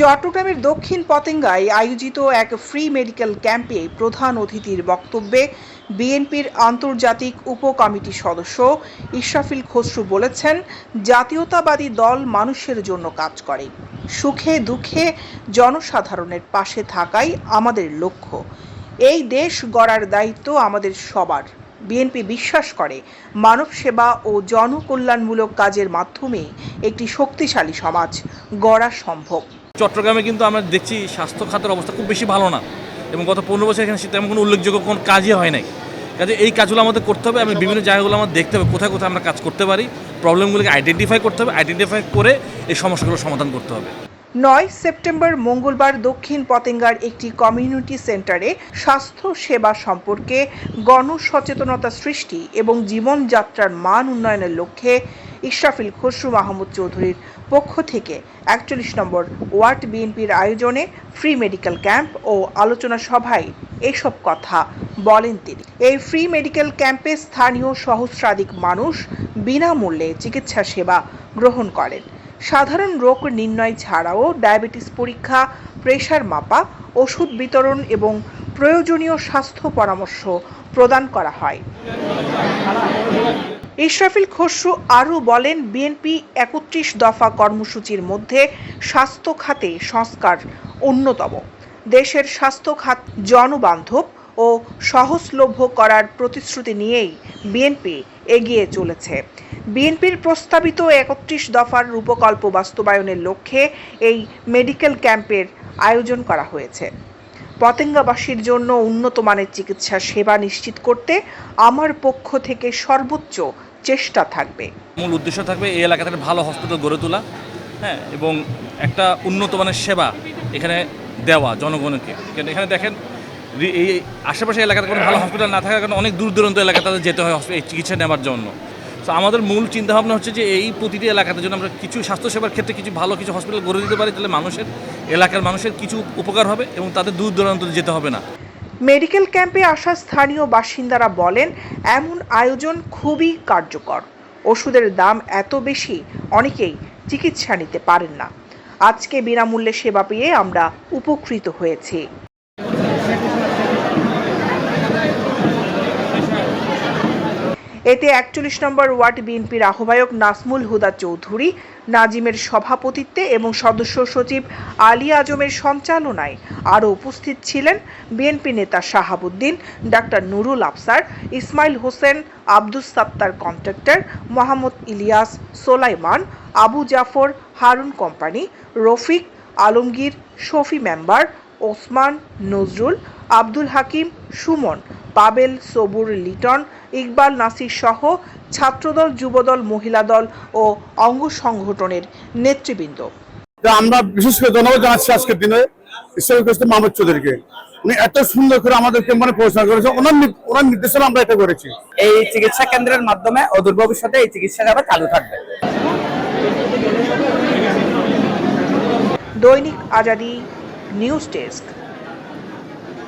চট্টগ্রামের দক্ষিণ পতেঙ্গায় আয়োজিত এক ফ্রি মেডিকেল ক্যাম্পে প্রধান অতিথির বক্তব্যে বিএনপির আন্তর্জাতিক উপকমিটির সদস্য ইশরাফিল খসরু বলেছেন, জাতীয়তাবাদী দল মানুষের জন্য কাজ করে। সুখে দুঃখে জনসাধারণের পাশে থাকাই আমাদের লক্ষ্য। এই দেশ গড়ার দায়িত্ব আমাদের সবার। বিএনপি বিশ্বাস করে, মানব সেবা ও জনকল্যাণমূলক কাজের মাধ্যমে একটি শক্তিশালী সমাজ গড়া সম্ভব। চট্টগ্রামে কিন্তু আমরা দেখছি স্বাস্থ্য খাতের অবস্থা খুব বেশি ভালো না। এবং গত পনেরো বছর এখানে তেমন কোনো উল্লেখযোগ্য কোনো কাজই হয় নাই। কাজে এই কাজগুলো আমাদের করতে হবে, আমি বিভিন্ন জায়গাগুলো আমাদের দেখতে হবে, কোথায় কোথায় আমরা কাজ করতে পারি, প্রবলেমগুলোকে আইডেন্টিফাই করতে হবে আইডেন্টিফাই করে এই সমস্যাগুলো সমাধান করতে হবে। নয় সেপ্টেম্বর মঙ্গলবার দক্ষিণ পতেঙ্গার একটি কমিউনিটি সেন্টারে স্বাস্থ্য সেবা সম্পর্কে গণসচেতনতা সৃষ্টি এবং জীবনযাত্রার মান উন্নয়নের লক্ষ্যে ইশরাফিল খসরু মাহমুদ চৌধুরীর পক্ষ থেকে একচল্লিশ নম্বর ওয়ার্ড বিএনপির আয়োজনে ফ্রি মেডিকেল ক্যাম্প ও আলোচনা সভায় এসব কথা বলেন তিনি। এই ফ্রি মেডিকেল ক্যাম্পে স্থানীয় সহস্রাধিক মানুষ বিনামূল্যে চিকিৎসা সেবা গ্রহণ করেন। সাধারণ রোগ নির্ণয় ছাড়াও ডায়াবেটিস পরীক্ষা, প্রেশার মাপা, ওষুধ বিতরণ এবং প্রয়োজনীয় স্বাস্থ্য পরামর্শ প্রদান করা হয়। ইশরাফিল খসরু আরও বলেন, বিএনপি একত্রিশ দফা কর্মসূচির মধ্যে স্বাস্থ্য খাতে সংস্কার অন্যতম। দেশের স্বাস্থ্য খাত জনবান্ধব ও সহজলভ্য করার প্রতিশ্রুতি নিয়েই বিএনপি এগিয়ে চলেছে। বিএনপির প্রস্তাবিত একত্রিশ দফার রূপকল্প বাস্তবায়নের লক্ষ্যে এই মেডিকেল ক্যাম্পের আয়োজন করা হয়েছে। পতেঙ্গাবাসীর জন্য উন্নত মানের চিকিৎসা সেবা নিশ্চিত করতে আমার পক্ষ থেকে সর্বোচ্চ চেষ্টা থাকবে। মূল উদ্দেশ্য থাকবে এই এলাকাতে একটা ভালো হসপিটাল গড়ে তোলা হ্যাঁ এবং একটা উন্নত মানের সেবা এখানে দেওয়া জনগণকে। কেন এখানে দেখেন এই আশেপাশে এলাকাতে কোনো ভালো হসপিটাল না থাকার কারণে অনেক দূর দূরান্ত এলাকা তাদের যেতে হয় এই চিকিৎসা নেওয়ার জন্য। তো আমাদের মূল চিন্তাভাবনা হচ্ছে যে এই প্রতিটি এলাকাতে যদি আমরা কিছু স্বাস্থ্যসেবার ক্ষেত্রে কিছু ভালো কিছু হসপিটাল গড়ে দিতে পারি, তাহলে মানুষের, এলাকার মানুষের কিছু উপকার হবে এবং তাদের দূর দূরান্ত যেতে হবে না। মেডিকেল ক্যাম্পে আসা স্থানীয় বাসিন্দারা বলেন, এমন আয়োজন খুবই কার্যকর। ওষুধের দাম এত বেশি, অনেকেই চিকিৎসা নিতে পারেন না। আজকে বিনামূল্যে সেবা পেয়ে আমরা উপকৃত হয়েছি। এতে একচল্লিশ নম্বর ওয়ার্ড বিএনপির আহ্বায়ক নাসমুল হুদা চৌধুরী, নাজিমের সভাপতিত্বে এবং সদস্য সচিব আলী আজমের সঞ্চালনায় আরও উপস্থিত ছিলেন বিএনপি নেতা Shahabuddin, doctor Nurul Afsar, Ismail Hossain, Abdus Sattar contractor, Mohammad Ilias Solaiman, Abu Jafar Harun company, Rafiq Alamgir, Shafi member Osman Nazrul Abdul Hakim Suman Pabel Sabur Liton Iqbal Nasir সহ ছাত্রদল যুবদল মহিলা দল ও অঙ্গ সংগঠনের নেতৃবৃন্দ। আমরা বিশেষ করে ধন্যবাদ জানাচ্ছি আজকের দিনে ঈশ্বর কৃষ্ণ মাহমুদ চৌধুরীকে। উনি এত সুন্দর করে আমাদেরকে মানে পরিচালনা করেছে ওনার ওনার নির্দেশনা আমরা এটা করেছি। এই চিকিৎসা কেন্দ্রের মাধ্যমে অদূর ভবিষ্যতে এই চিকিৎসা সেবা চালু থাকবে। দৈনিক আজাদি নিউজ ডেস্ক।